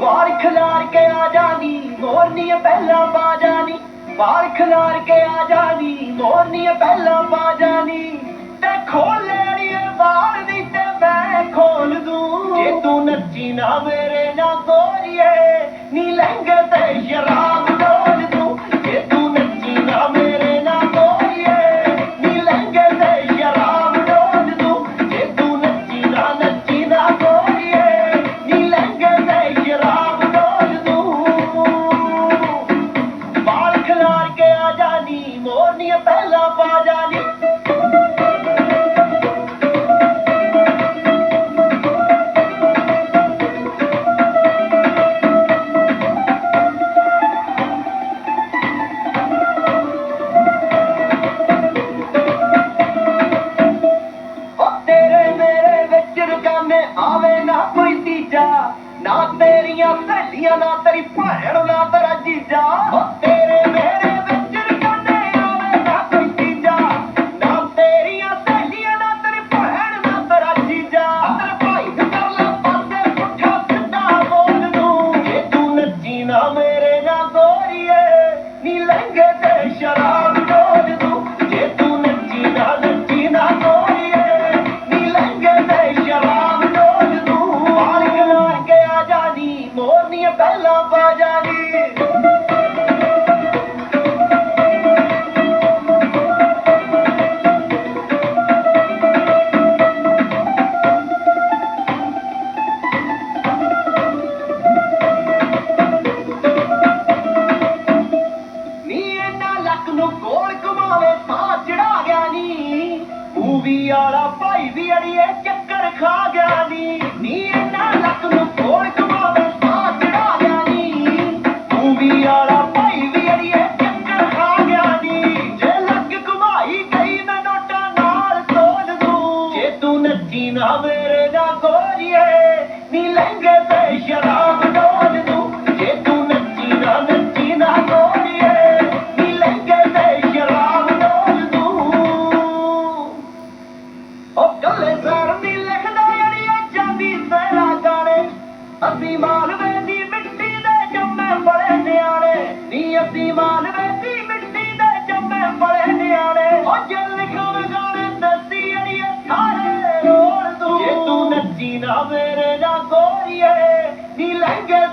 ਵਾਰ ਖਲਾਰ ਕੇ ਆ ਜਾਨੀ ਮੋਰਨੀ ਪਹਿਲਾਂ ਪਾ ਜਾਨੀ। ਵਾਰ ਖਲਾਰ ਕੇ ਆ ਜਾਨੀ ਮੋਰਨੀ ਪਹਿਲਾਂ ਪਾ ਜਾਨੀ। ਤੇ ਖੋਲ ਲੈਣੀ ਵਾਰ ਦੀ ਤੇ ਮੈਂ ਖੋਲ ਦੂੰ। ਜੇ ਤੂੰ ਨੱਚੀ ਨਾ ਮੇਰੇ ਨਾਲ ਗੋਰੀਏ ਨੀ ਲੰਗ ਤੇ ਸ਼ਰਾਬ ਵਿੱਚ ਆਵੇ ਨਾ ਕੋਈ ਤੀਜਾ ਨਾ ਤੇਰੀਆਂ ਸਹੇਲੀਆਂ ਨਾ ਤੇਰੀ ਭੈਣ ਨਾ ਤੇਰਾ ਜੀਜਾ। ਮੂਵੀ ਵਾਲਾ ਭਾਈ ਵੀ ਅੜੀਏ ਚੱਕਰ ਖਾ ਗਿਆ ਨੀ। ਨੀ ਇਹਨਾਂ ਲੱਕ ਨੂੰ ਗੋਲ ਘੁਮਾਵੇ ਸਾਹ ਚੜਾ ਗਿਆ ਨੀ। ਮੂਵੀ ਵਾਲਾ ਭਾਈ ਵੀ ਅੜੀਏ ਚੱਕਰ ਖਾ ਗਿਆ ਨੀ। ਜੇ ਲੱਗ ਘੁਮਾਈ ਗਈ ਮੈਂ ਨੋਟਾਂ ਨਾਲ ਤੋਲ ਦੂੰ ਜੇ ਤੂੰ ਨੱਚੀ ਨਾ ਮੇਰੇ ਨਾਲ ਗੋਰੀਏ, ਨੀ ਲਹਿੰਗੇ ਤੇ ਸ਼ਰਾਬ ਨੀ ਅਸੀਂ ਮਾਲਵੇ ਮਿੱਟੀ ਦੇ ਜੰਮੇ ਬੜੇ ਨਿਆਣੇ। ਉਹ ਜੇ ਲਿਖਣ ਗਾਣੇ ਦੱਸੀ ਅੜੀਏ ਸਾਰੇ ਰੋਲ ਦੂੰ ਜੇ ਤੂੰ ਨੱਚੀ ਨਾ ਮੇਰੇ ਨਾਲ ਗੋਰੀਏ, ਨੀ ਲਹਿੰਗੇ